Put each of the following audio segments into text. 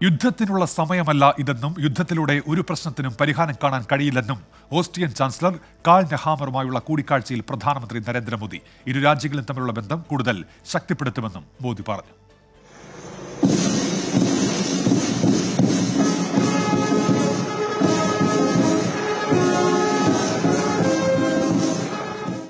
യുദ്ധത്തിനുള്ള സമയമല്ല ഇതെന്നും യുദ്ധത്തിലൂടെ ഒരു പ്രശ്നത്തിനും പരിഹാരം കാണാൻ കഴിയില്ലെന്നും ഓസ്ട്രിയൻ ചാൻസലർ കാൾ നെഹാമറുമായുള്ള കൂടിക്കാഴ്ചയിൽ പ്രധാനമന്ത്രി നരേന്ദ്രമോദി ഇരു രാജ്യങ്ങളും തമ്മിലുള്ള ബന്ധം കൂടുതൽ ശക്തിപ്പെടുത്തുമെന്നും മോദി പറഞ്ഞു.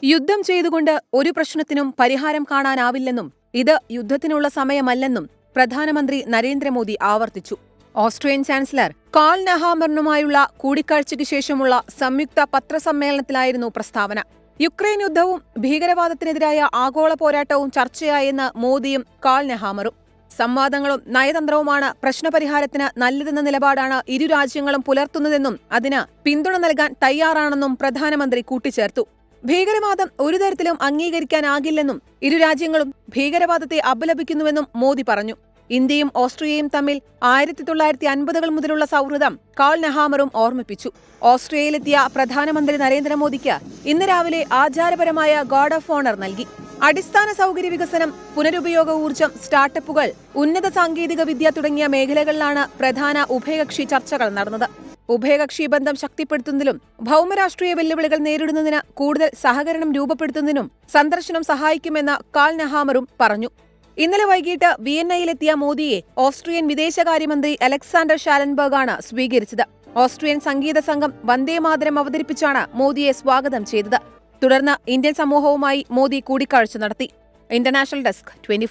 യുദ്ധം ചെയ്തുകൊണ്ട് ഒരു പ്രശ്നത്തിനും പരിഹാരം കാണാനാവില്ലെന്നും ഇത് യുദ്ധത്തിനുള്ള സമയമല്ലെന്നും പ്രധാനമന്ത്രി നരേന്ദ്രമോദി ആവർത്തിച്ചു. ഓസ്ട്രിയൻ ചാൻസലർ കാൾ നഹാമറിനുമായുള്ള കൂടിക്കാഴ്ചയ്ക്ക് ശേഷമുള്ള സംയുക്ത പത്രസമ്മേളനത്തിലായിരുന്നു പ്രസ്താവന. യുക്രൈൻ യുദ്ധവും ഭീകരവാദത്തിനെതിരായ ആഗോള പോരാട്ടവും ചർച്ചയായെന്ന് മോദിയും കാൾ നെഹാമറും. സംവാദങ്ങളും നയതന്ത്രവുമാണ് പ്രശ്നപരിഹാരത്തിന് നല്ലതെന്ന നിലപാടാണ് ഇരു രാജ്യങ്ങളും പുലർത്തുന്നതെന്നും അതിന് പിന്തുണ നൽകാൻ തയ്യാറാണെന്നും പ്രധാനമന്ത്രി കൂട്ടിച്ചേർത്തു. ഭീകരവാദം ഒരു തരത്തിലും അംഗീകരിക്കാനാകില്ലെന്നും ഇരു രാജ്യങ്ങളും ഭീകരവാദത്തെ അപലപിക്കുന്നുവെന്നും മോദി പറഞ്ഞു. ഇന്ത്യയും ഓസ്ട്രിയയും തമ്മിൽ ആയിരത്തി തൊള്ളായിരത്തി അൻപതുകൾ മുതലുള്ള സൗഹൃദം കാൾ നെഹാമറും ഓർമ്മിപ്പിച്ചു. ഓസ്ട്രിയയിലെത്തിയ പ്രധാനമന്ത്രി നരേന്ദ്രമോദിക്ക് ഇന്ന് രാവിലെ ആചാരപരമായ ഗാർഡ് ഓഫ് ഓണർ നൽകി. അടിസ്ഥാന സൗകര്യ വികസനം പുനരുപയോഗ ഊർജം സ്റ്റാർട്ടപ്പുകൾ ഉന്നത സാങ്കേതിക വിദ്യ തുടങ്ങിയ മേഖലകളിലാണ് പ്രധാന ഉഭയകക്ഷി ചർച്ചകൾ നടന്നത്. ഉഭയകക്ഷി ബന്ധം ശക്തിപ്പെടുത്തുന്നതിലും ഭൗമരാഷ്ട്രീയ വെല്ലുവിളികൾ നേരിടുന്നതിന് കൂടുതൽ സഹകരണം രൂപപ്പെടുത്തുന്നതിനും സന്ദർശനം സഹായിക്കുമെന്ന് കാൾ നഹാമറും പറഞ്ഞു. ഇന്നലെ വൈകിട്ട് വിയന്നയിലെത്തിയ മോദിയെ ഓസ്ട്രിയൻ വിദേശകാര്യമന്ത്രി അലക്സാണ്ടർ ഷാലൻബർഗാണ് സ്വീകരിച്ചത്. ഓസ്ട്രിയൻ സംഗീത സംഘം വന്ദേമാതരം അവതരിപ്പിച്ചാണ് മോദിയെ സ്വാഗതം ചെയ്തത്. തുടർന്ന് ഇന്ത്യൻ സമൂഹവുമായി മോദി കൂടിക്കാഴ്ച നടത്തി. International desk twenty